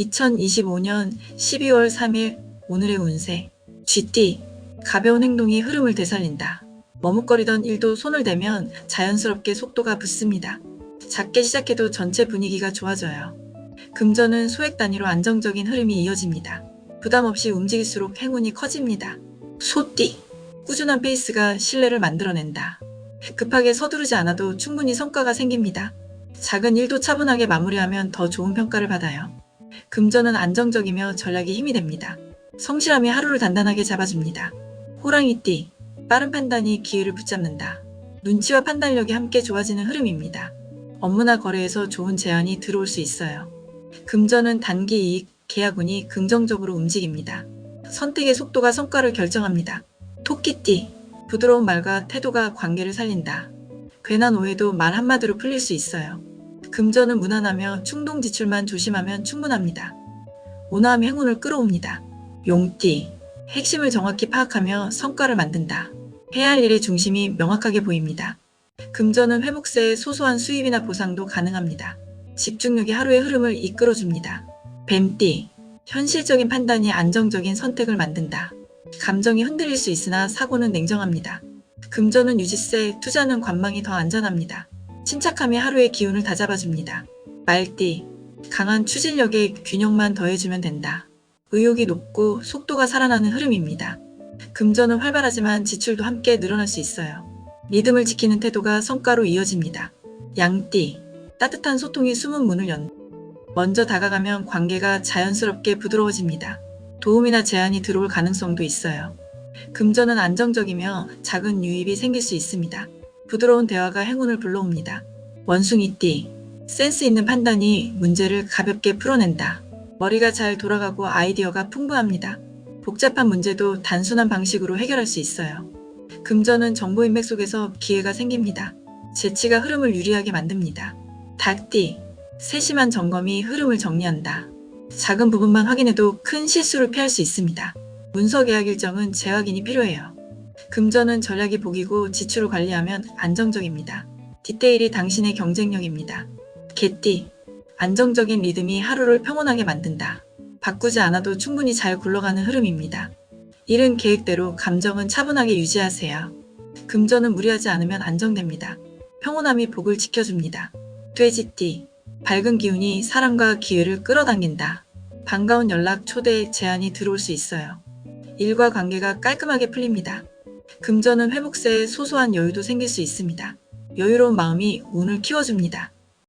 2025년 12월 3일 오늘의 운세 쥐띠 가벼운 행동이 흐름을 되살린다. 머뭇거리던 일도 손을 대면 자연스럽게 속도가 붙습니다. 작게 시작해도 전체 분위기가 좋아져요. 금전은 소액 단위로 안정적인 흐름이 이어집니다. 부담 없이 움직일수록 행운이 커집니다. 소띠 꾸준한 페이스가 신뢰를 만들어낸다. 급하게 서두르지 않아도 충분히 성과가 생깁니다. 작은 일도 차분하게 마무리하면 더 좋은 평가를 받아요. 금전은 안정적이며 전략이 힘이 됩니다. 성실함이 하루를 단단하게 잡아줍니다. 호랑이띠, 빠른 판단이 기회를 붙잡는다. 눈치와 판단력이 함께 좋아지는 흐름입니다. 업무나 거래에서 좋은 제안이 들어올 수 있어요. 금전은 단기 이익, 계약운이 긍정적으로 움직입니다. 선택의 속도가 성과를 결정합니다. 토끼띠, 부드러운 말과 태도가 관계를 살린다. 괜한 오해도 말 한마디로 풀릴 수 있어요. 금전은 무난하며 충동 지출만 조심하면 충분합니다. 온화함이 행운을 끌어옵니다. 용띠, 핵심을 정확히 파악하며 성과를 만든다. 해야 할 일의 중심이 명확하게 보입니다. 금전은 회복세의 소소한 수입이나 보상도 가능합니다. 집중력이 하루의 흐름을 이끌어줍니다. 뱀띠, 현실적인 판단이 안정적인 선택을 만든다. 감정이 흔들릴 수 있으나 사고는 냉정합니다. 금전은 유지세, 투자는 관망이 더 안전합니다. 침착함이 하루의 기운을 다 잡아줍니다. 말띠, 강한 추진력에 균형만 더해주면 된다. 의욕이 높고 속도가 살아나는 흐름입니다. 금전은 활발하지만 지출도 함께 늘어날 수 있어요. 리듬을 지키는 태도가 성과로 이어집니다. 양띠, 따뜻한 소통이 숨은 문을 연. 먼저 다가가면 관계가 자연스럽게 부드러워집니다. 도움이나 제안이 들어올 가능성도 있어요. 금전은 안정적이며 작은 유입이 생길 수 있습니다. 부드러운 대화가 행운을 불러옵니다. 원숭이띠, 센스 있는 판단이 문제를 가볍게 풀어낸다. 머리가 잘 돌아가고 아이디어가 풍부합니다. 복잡한 문제도 단순한 방식으로 해결할 수 있어요. 금전은 정보 인맥 속에서 기회가 생깁니다. 재치가 흐름을 유리하게 만듭니다. 닭띠, 세심한 점검이 흐름을 정리한다. 작은 부분만 확인해도 큰 실수를 피할 수 있습니다. 문서 계약 일정은 재확인이 필요해요. 금전은 전략이 복이고 지출을 관리하면 안정적입니다. 디테일이 당신의 경쟁력입니다. 개띠, 안정적인 리듬이 하루를 평온하게 만든다. 바꾸지 않아도 충분히 잘 굴러가는 흐름입니다. 일은 계획대로 감정은 차분하게 유지하세요. 금전은 무리하지 않으면 안정됩니다. 평온함이 복을 지켜줍니다. 돼지띠, 밝은 기운이 사랑과 기회를 끌어당긴다. 반가운 연락, 초대, 제안이 들어올 수 있어요. 일과 관계가 깔끔하게 풀립니다. 금전은 회복세에 소소한 여유도 생길 수 있습니다. 여유로운 마음이 운을 키워줍니다.